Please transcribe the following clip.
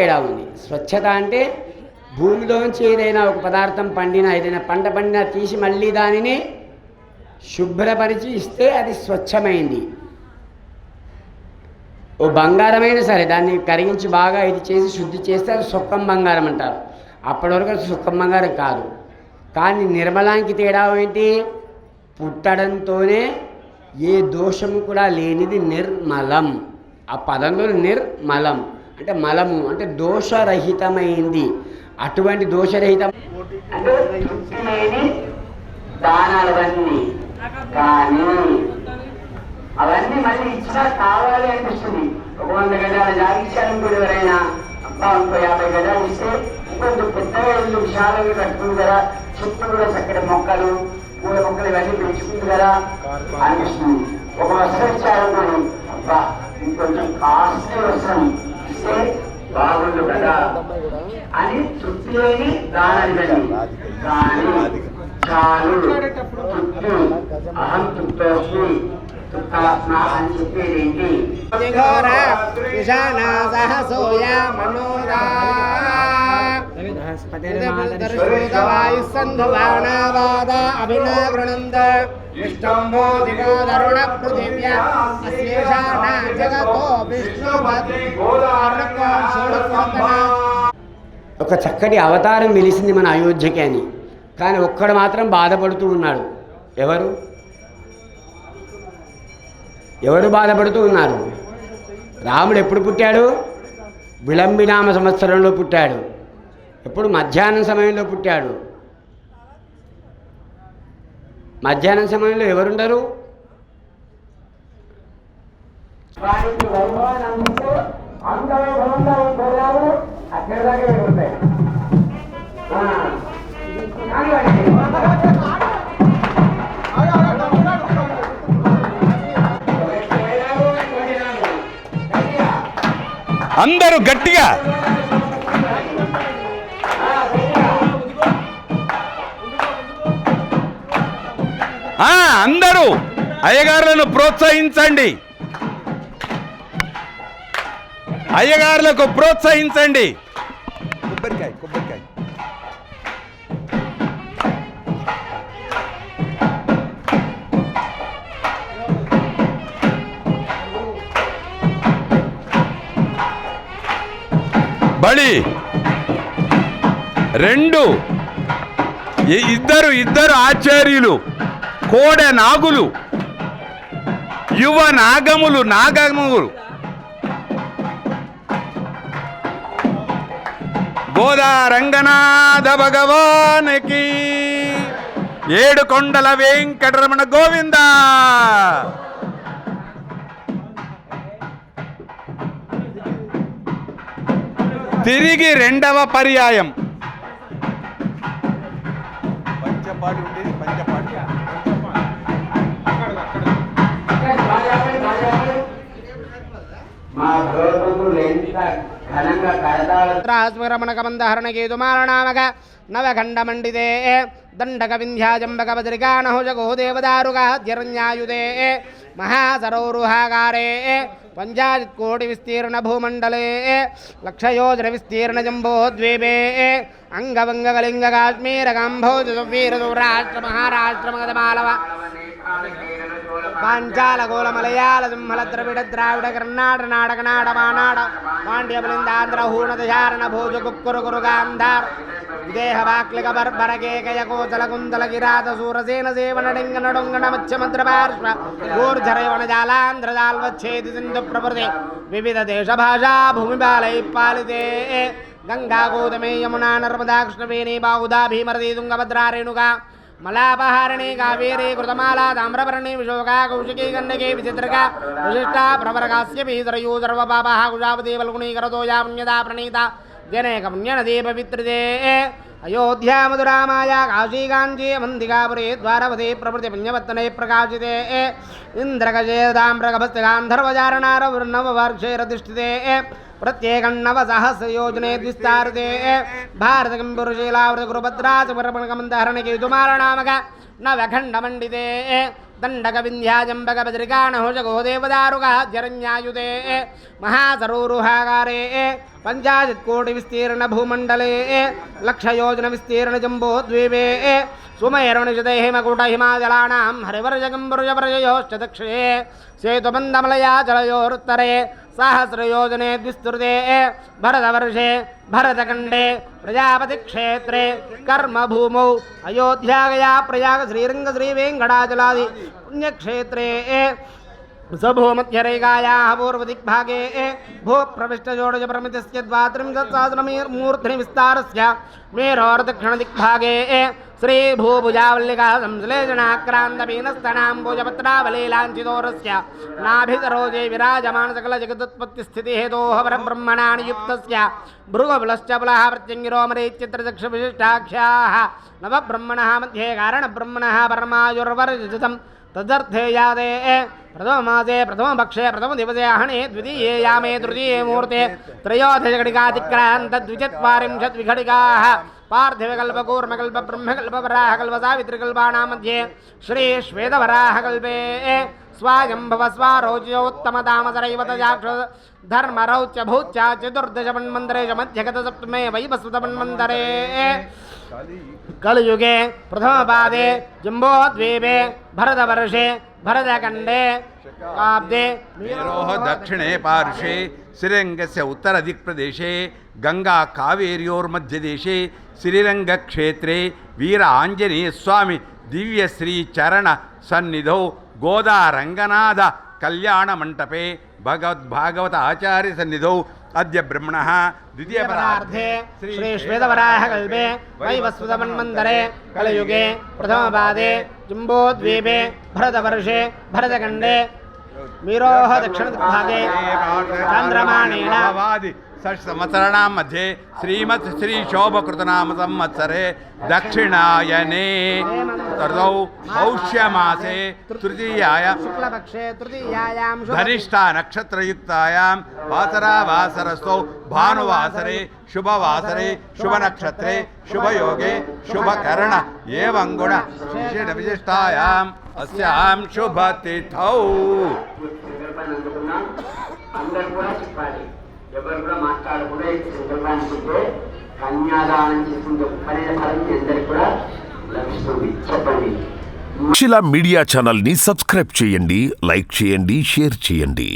తేడా ఉంది. స్వచ్ఛత అంటే భూమిలోంచి ఏదైనా ఒక పదార్థం పండినా ఏదైనా పంట పండినా తీసి మళ్ళీ దానిని శుభ్రపరిచి ఇస్తే అది స్వచ్ఛమైంది. ఓ బంగారమైనా సరే దాన్ని కరిగించి బాగా ఇది చేసి శుద్ధి చేస్తే అది సుఖం బంగారం అంటారు. అప్పటి వరకు అది బంగారం కాదు. కానీ నిర్మలానికి తేడా ఏంటి? పుట్టడంతోనే ఏ దోషము కూడా లేనిది నిర్మలం. ఆ పదంలో నిర్మలం. అంటే మలము అంటే దోషరహితమైంది. అటువంటి దోషరహితం అంటే దానాలవన్నీ. కానీ అవన్నీ మళ్ళీ ఇచ్చినా కావాలి అనిపిస్తుంది. ఒక వంద గజాల జాగి ఎవరైనా. అబ్బా ఇంకో యాభై గజాలు ఇస్తే ఇంకొంచెం పెద్దగా ఇల్లు విశాలంగా కట్టుకుంది కదా. చుట్టూ కూడా చక్కటి మొక్కలు పూల మొక్కలు ఇవన్నీ పెంచుకుంది కదా. అనిపిస్తుంది. ఒక వస్త్రం ఇచ్చారనుకోండి అబ్బా ఇంకొంచెం కాస్ట్లీ వస్త్రం. బాగుండు కదా? అని తృప్తి లేని దానాన్ని కానీ చాలు తృప్తి. అహం తృప్తోస్మి. తృప్తాత్మ అని చెప్పేది ఏంటి సహసోయా మనోరా. ఒక చక్కటి అవతారం వెలిసింది మన అయోధ్యకి అని. కానీ ఒక్కడు మాత్రం బాధపడుతూ ఉన్నాడు. ఎవరు? ఎవరు బాధపడుతూ ఉన్నారు? రాముడు ఎప్పుడు పుట్టాడు? విళంబినామ సంవత్సరంలో పుట్టాడు. ఎప్పుడు మధ్యాహ్నం సమయంలో పుట్టాడు? మధ్యాహ్నం సమయంలో ఎవరుండరు? అందరూ గట్టిగా అందరూ అయ్యగారులను ప్రోత్సహించండి. అయ్యగారులకు ప్రోత్సహించండి. కొబ్బరికాయ కొబ్బరికాయ. బడి రెండు. ఇద్దరు ఇద్దరు ఆచార్యులు. కోడ నాగులు యువ నాగములు నాగములు. గోదా రంగనాథ భగవానికి ఏడు కొండల వెంకటరమణ గోవింద. తిరిగి రెండవ పర్యాయం. పంచపాడు కేతుమారణామక నవఖండమండితే దండక వింధ్యాజంబక బద్రికానహుజగో దేవదారుగాద్యరణ్యాయుధే మహాసరౌరుహాకారే పంచాయత్కోటి విస్తీర్ణ భూమండలే లక్షయోజన విస్తీర్ణ జంబోద్వీపే అంగవంగకలింగ కాశ్మీర కాంభోజ వీర రాష్ట్ర మహారాష్ట్ర మగధ మాలవ పాంచాల గోల మలయాళ సింహల ద్రవిడ ద్రావిడ కర్ణాట నాటక నాడ మానాడ పాండ్య బలిందాంధ్ర హూణ దశారణ భోజ కుక్కురు కురుగాంధార విదేహ వాక్లిక బర్బర కేకయ కోచల కుందల కిరాత సూరసేన సేవన డింగ నడుంగణ మత్స్యమంత్ర పార్శ్వ గోర్ధరవణ జాలాంధ్ర జాల్వచ్చేది సింధు ప్రభృతి. వివిధ దేశ భాషా భూమి బాలై పాలితే. గంగా గోదమే యమునా నర్మదా కృష్ణవేణి బాహుదా భీమరది తుంగభద్రా రేణుగా मलापहारणे कावेरी, कृतमाला, ताम्रपर्णे, विशोका, कौशिकी गण्डके विचित्रका विशिष्टा प्रवरकास्य भीतरयो सर्वपापाः करतो या पुण्यता प्रणीता ప్రణీత జనేక పుణ్యనదీ పవిత్రదే అయోధ్యా మధురామాయ కాశీకాంచీ మందికాపురే ద్వారవతి ప్రభృతి పుణ్యవత్తనే ప్రకాశితే ఇంద్రగజేదాంబ్రగభస్తిగాంధర్వచారణారవృణవవర్షేరధిష్ఠితే ప్రత్యేకన్నవ సహస్రయోజనే ద్విస్తారితే భారతకంపురుశీలావృత గురుభద్రాచమరమణకమందహరణ दंडक विंध्याजंबकृगाणोजगोदेवदारुगाध्यरण्यायुते महासरोहागारे पंचाशत्कोटि विस्तीर्ण भूमंडले लक्षयोजन विस्तीर्ण जंबो द्वीपे सुमयरुणिषदे हिमकूटहिमाजलानां हरिवर्जगं हरिवर्जगंबुजवर्जयोश्च दक्षिणे सेतुबंधमलया जलयोरुत्तरे सहस्रयोजने द्विस्तृते भरतवर्षे भरतखण्डे प्रजापतिक्षेत्रे कर्मभूमौ अयोध्यागया प्रयाग श्रीरङ्गश्रीवेङ्कटाचलादि पुण्यक्षेत्रे सभूमध्यरेखायाः पूर्वदिग्भागे भू प्रविष्टजोडजप्रमितिस्य द्वात्रिंशत्सहस्रमूर्ध्निविस्तारस्य मेरोर्दक्षिणदिग्भागे श्रीभूभुजावल्लिका संश्लेषणाक्रान्तमीनस्तनाम्बुजपत्रावलीलाञ्चितोरस्य नाभिसरोजे विराजमानसकलजगदुत्पत्तिस्थितिहेतोः परब्रह्मणानि युक्तस्य भृगबुलश्च पुलः प्रत्यङ्गिरो नवब्रह्मणः मध्ये कारणब्रह्मणः परमायुर्वर्जितं तदर्थे यादे प्रथममासे प्रथमपक्षे प्रथमदिवसे अहणे द्वितीये यामे तृतीये मूर्ते त्रयोदशघटिकातिक्रान्तद्विचत्वारिंशद्विघटिकाः पार्थिवकल्पकूर्मकल्पब्रह्मकल्पवराहकल्पसावित्रिकल्पाणां मध्ये श्रीश्वेतवराहकल्पे स्वायम्भवस्वारोज्योत्तमतामसरैव तजाक्ष धर्मरौच्य भूच्च चतुर्दशमन्मन्तरे च मध्यगतसप्तमे वैवस्वतमन्मन्तरे कलियुगे प्रथमपादे जम्बोद्वीपे भरतवर्षे भरतखण्डे काब्दे मेरोः दक्षिणे पार्श्वे श्रीरङ्गस्य उत्तरदिक्प्रदेशे, गङ्गा कावेर्योर्मध्यदेशे श्रीरङ्गक्षेत्रे वीर आञ्जनेयस्वामि दिव्यश्रीचरणसन्निधौ గోదా రంగనాథ కళ్యాణ మంటపే భగవద్భాగవత ఆచార్య సన్నిధౌ. అద్య బ్రహ్మణ ద్వితీయ పదార్థే శ్రీ శ్వేతవరాహ కల్పే వైవస్వత మన్మంతరే కలయుగే ప్రథమపాదే జుంబోద్వీపే భరతవర్షే భరతఖండే मीरोः दक्षिणभागे चन्द्रमाणेन षट्संवत्सराणां मध्ये श्रीमत् श्रीशोभकृतनाम संवत्सरे दक्षिणायने तदौ पौष्यमासे तृतीयाय शुक्लपक्षे तृतीयायां धनिष्ठा नक्षत्रयुक्तायां వాసరావాసరస్థౌ భానువాసరే శుభవాసరే శుభనక్షత్రే శుభయోగే శుభకరణ ఏవం గుణ విశిష్ట విశిష్టాయాం అస్యాం శుభతిథౌ. అందరు మీడియా ఛానల్ని సబ్స్క్రైబ్ చేయండి లైక్ చేయండి షేర్ చేయండి.